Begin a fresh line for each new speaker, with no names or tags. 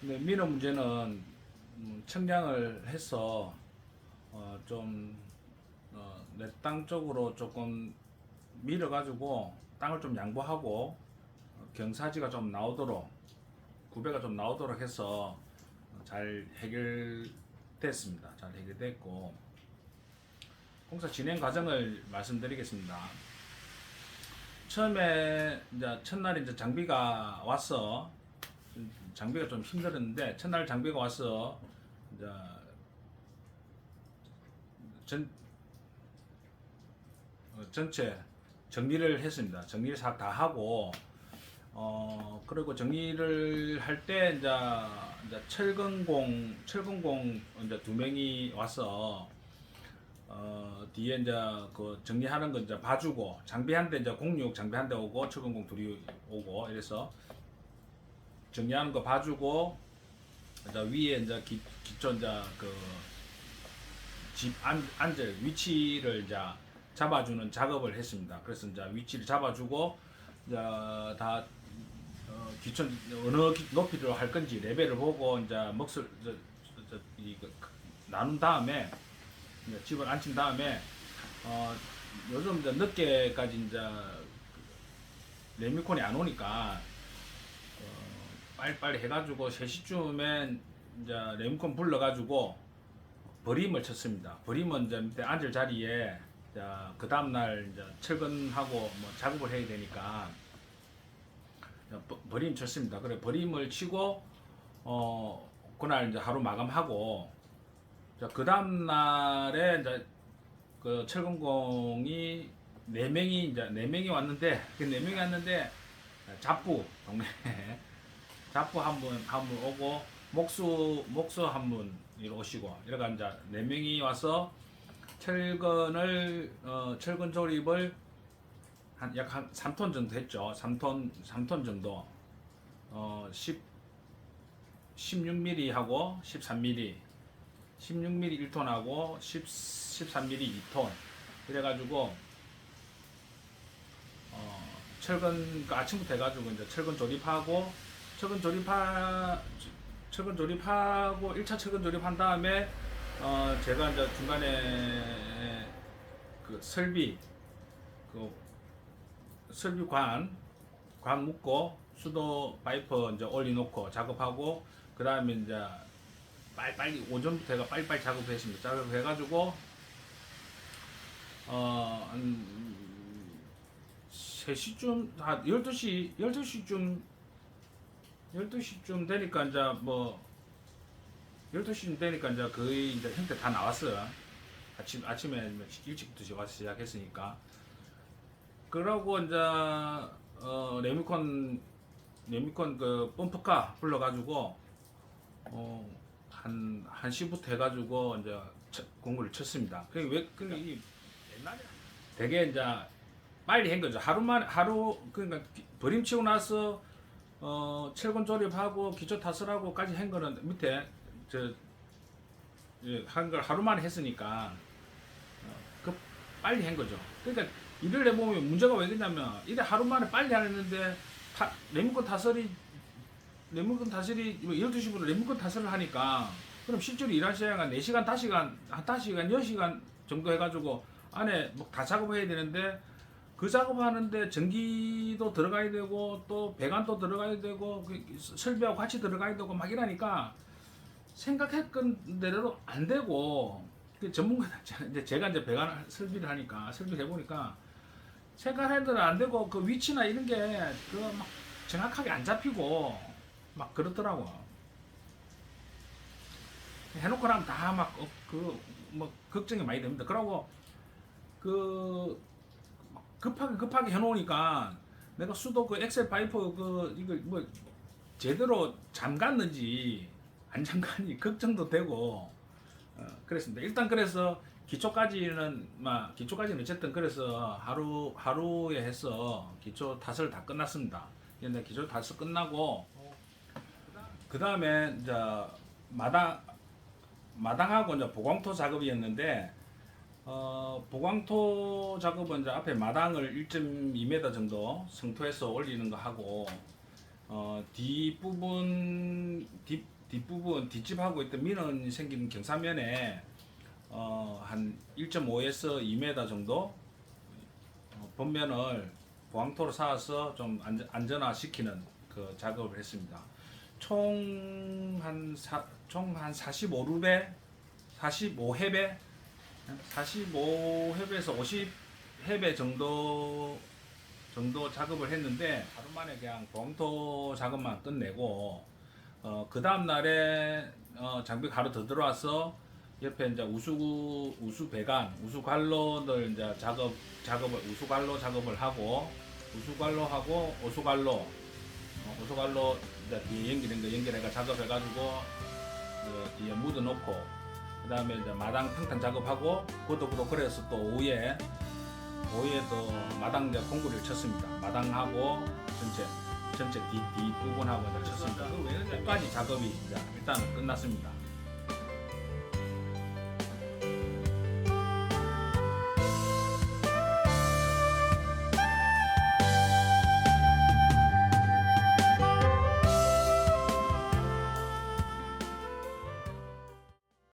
근데 민어 문제는 음, 청량을 해서 어, 좀 어, 내 땅 쪽으로 조금 밀어 가지고 땅을 좀 양보하고 어, 경사지가 좀 나오도록 구배가 좀 나오도록 해서 잘 해결됐습니다. 잘 해결됐고 공사 진행 과정을 말씀드리겠습니다. 처음에 이제 첫날 이제 장비가 왔어 장비가 좀 힘들었는데 첫날 장비가 와서 이제 전 어, 전체 정리를 했습니다. 정리를 싹 다 하고 어 그리고 정리를 할 때 이제 이제 철근공 철근공 이제 두 명이 와서 어 뒤에 이제 그 정리하는 거 이제 봐주고 장비 한 대 이제 공육 장비 한 대 오고 철근공 둘이 오고 이래서 정리하는 거 봐주고 이제 위에 이제 기, 기초 이제 그집 앉을 위치를 이제 잡아주는 작업을 했습니다. 그래서 이제 위치를 잡아주고 이제 다 어, 기초 어느 기- 높이로 할 건지 레벨을 보고 이제 저, 이, 그, 나눈 다음에 이제 집을 앉힌 다음에 어, 요즘 이제 늦게까지 이제 레미콘이 안 오니까 어, 빨리빨리 해가지고 3시쯤에 이제 레미콘 불러가지고 버림을 쳤습니다. 버림은 이제 밑에 앉을 자리에 그 다음날 이제 철근하고 뭐 작업을 해야 되니까 버- 버림 쳤습니다. 그래 버림을 치고 어 그날 이제 하루 마감하고 그 다음 날에 이제 그 철근공이 네 명이 이제 네 명이 왔는데 그 네 명이 왔는데 잡부 동네 잡부 한분 한 분 오고 목수 목수 한분 오시고 이래가 이제 네 명이 와서 철근을 어 철근 조립을 한 약 한 3톤 정도 했죠. 3톤 3톤 정도. 어 10, 16mm 하고 13mm. 16mm 1톤 하고 10, 13mm 2톤. 그래 가지고 어 철근 그 아침부터 해 가지고 이제 철근 조립하고 철근 조립하 철근 조립하고 1차 철근 조립한 다음에 어 제가 이제 중간에 그 설비 그 설비관 관 묶고 수도 파이프 이제 올려놓고 작업하고 그 다음에 이제 빨리빨리 오전부터 해가 빨리빨리 작업했습니다. 작업해가지고 어, 한 3시쯤, 한 12시, 12시쯤, 12시쯤 되니까 이제 뭐, 12시쯤 되니까 이제 거의 이제 형태 다 나왔어요. 아침, 아침에 일찍부터 와서 시작했으니까. 그러고 이제, 어, 레미콘, 레미콘 그 펌프카 불러 가지고, 어, 한, 한 시부터 해 가지고 이제 첫- 공구를 쳤습니다. 그게 왜, 그, 이, 옛날에 되게 이제 빨리 한 거죠. 하루만, 하루, 그러니까 기- 버림치고 나서, 어, 철근 조립하고 기초 타설하고까지 한 거는 밑에, 저, 예, 한걸 하루만 했으니까, 어, 그, 빨리 한 거죠. 그러니까 일을 해보면 문제가 왜 그러냐면, 이래 하루 만에 빨리 하는데, 타, 레몬건 타설이 레몬건 타설이 12시부터 레몬건 타설을 하니까 그럼 실제로 일할 시간이 한 4시간, 5시간, 한 5시간, 10시간 정도 해가지고 안에 뭐 다 작업해야 되는데 그 작업하는데 전기도 들어가야 되고 또 배관도 들어가야 되고 그 설비하고 같이 들어가야 되고 막 이러니까 생각했던 대로 안 되고 그 전문가 이제 제가 이제 배관 설비를 하니까 설비를 해보니까 대로 안 되고 그 위치나 이런 게 그 막 정확하게 안 잡히고 막 그렇더라고. 해놓고 나면 다 막 그뭐 걱정이 많이 됩니다. 그러고 그 급하게 급하게 해놓으니까 내가 수도 그 엑셀 파이프 그 이거 뭐 제대로 잠갔는지 안 잠갔는지 걱정도 되고 어, 그랬습니다. 일단 그래서 기초까지는 막 기초까지는 어쨌든 그래서 하루 하루에 해서 기초 탓을 다 끝났습니다. 근데 기초 탓을 끝나고 그 다음에 이제 마당 마당하고 이제 보광토 작업이었는데 어, 보광토 작업은 이제 앞에 마당을 1.2m 정도 성토해서 올리는 거 하고 어, 뒷부분 뒷 뒷부분 뒷집하고 있던 민원이 생기는 경사면에 어, 한 1.5에서 2m 정도 어, 본면을 보강토로 쌓아서 좀 안전, 안전화시키는 그 작업을 했습니다. 총한 총한 45루베 45해배 45해배에서 50해배 정도 정도 작업을 했는데 하루 만에 그냥 봉토 작업만 끝내고 어, 그 다음 날에 어, 장비 가루 더 들어와서 옆에 이제 우수 우수 배관 우수 관로들 이제 작업 작업을 우수 관로 작업을 하고 우수 관로 하고 오수 관로 어, 오수 관로 이제 뒤에 연결된 거 연결해가 작업해가지고 그 뒤에 묻어 놓고 그 다음에 이제 마당 평탄 작업하고 그것도 그래서 또 오후에 오후에 또 마당 이제 공구리를 쳤습니다. 마당하고 전체 전체 뒤, 뒷 부분하고 이제 쳤습니다. 끝까지 작업이 이제 일단 끝났습니다.